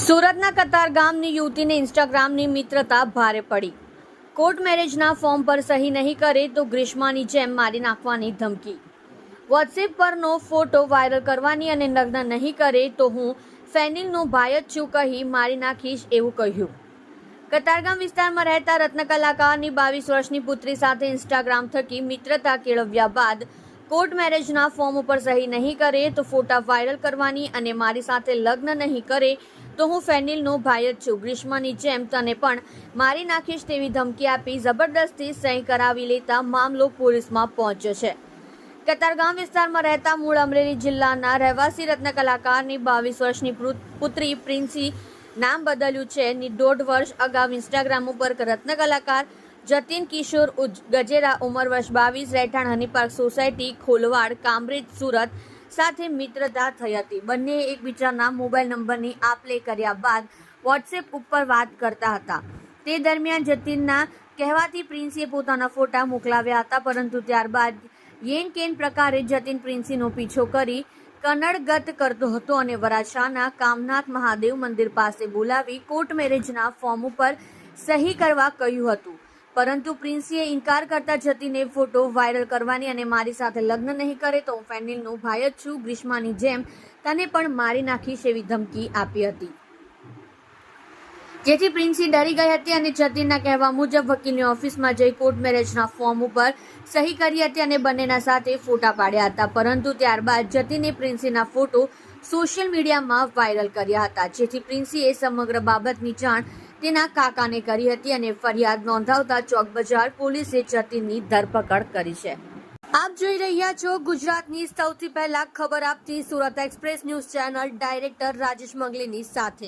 સુરતના કતાર ગામની યુવતીને ઇન્સ્ટાગ્રામની મિત્રતા ભારે પડી. કોર્ટ મેરેજના ફોર્મ પર સહી નહીં કરે તો ગ્રીષ્માની જેમ મારી નાખવાની ધમકી. વોટ્સએપ પરનો ફોટો વાયરલ કરવાની અને નગ્ન નહીં કરે તો હું ફેનિલનો ભાઈ જ છું કહી મારી નાખીશ એવું કહ્યું. કતારગામ વિસ્તારમાં રહેતા રત્ન કલાકારની બાવીસ વર્ષની પુત્રી સાથે ઇન્સ્ટાગ્રામ થકી મિત્રતા કેળવ્યા બાદ કોર્ટ મેરેજના ફોર્મ ઉપર સહી નહીં કરે, તો ફોટા વાયરલ કરવાની અને મારી સાથે લગ્ન નહીં કરે, તો હું ફેનિલનો ભાઈ જ છું. ગ્રીષ્માની જેમ તને પણ મારી નાખીશ તેવી ધમકી આપી જબરદસ્તી સહી કરાવી લેતા મામલો પોલીસમાં પહોંચ્યો છે. કતારગામ વિસ્તારમાં રહેતા મૂળ અમરેલી જિલ્લાના રહેવાસી રત્ન કલાકારની બાવીસ વર્ષની પુત્રી પ્રિન્સી નામ બદલ્યું છે. ની દોઢ વર્ષ અગાઉ ઇન્સ્ટાગ્રામ ઉપર રત્ન કલાકાર જતીન કિશોર ગજેરા, ઉંમર વર્ષ બાવીસ, રહેઠાણ honey park society, Kholvad, Kamrej, Surat સાથે મિત્રતા થઈ હતી. બંને એકબીજાના મોબાઈલ નંબરની આપ લે કર્યા બાદ વોટ્સએપ ઉપર વાત કરતા હતા. તે દરમિયાન જતીનના કહેવાથી પ્રિન્સીએ પોતાના ફોટા મોકલાવ્યા હતા, પરંતુ ત્યારબાદ યેન કેન પ્રકારે જતીન પ્રિન્સીનો પીછો કરી કનડગત કરતો હતો અને વરાછાના કામનાથ મહાદેવ મંદિર પાસે બોલાવી કોર્ટ મેરેજના ફોર્મ ઉપર સહી કરવા કહ્યું હતું. પરંતુ પ્રિન્સીએ ઇનકાર કરતા જતીને ફોટો વાયરલ કરવાની અને મારી સાથે લગ્ન નહીં કરે તો હું ફેનિલનો ભાઈ જ છું, ગ્રીષ્માની જેમ તને પણ મારી નાખીશ એવી ધમકી આપી હતી. જેથી પ્રિન્સી ડરી ગઈ હતી અને જતીનના કહેવા મુજબ વકીલની ઓફિસમાં જઈ કોર્ટ મેરેજના ફોર્મ ઉપર સહી કરી હતી અને બંનેના સાથે ફોટા પાડ્યા હતા. પરંતુ ત્યારબાદ જતીને પ્રિન્સીના ફોટો સોશિયલ મીડિયામાં વાયરલ કર્યા હતા, જેથી પ્રિન્સીએ સમગ્ર બાબતની જાણ તેના કાકાને કરી હતી અને ફરિયાદ નોંધાવતા ચોક બજાર પોલીસે જતીનની ધરપકડ કરી છે. આપ જોઈ રહ્યા છો ગુજરાતની સૌથી પહેલા ખબર આપતી Surat express news channel director Rajesh મંગલીની સાથે.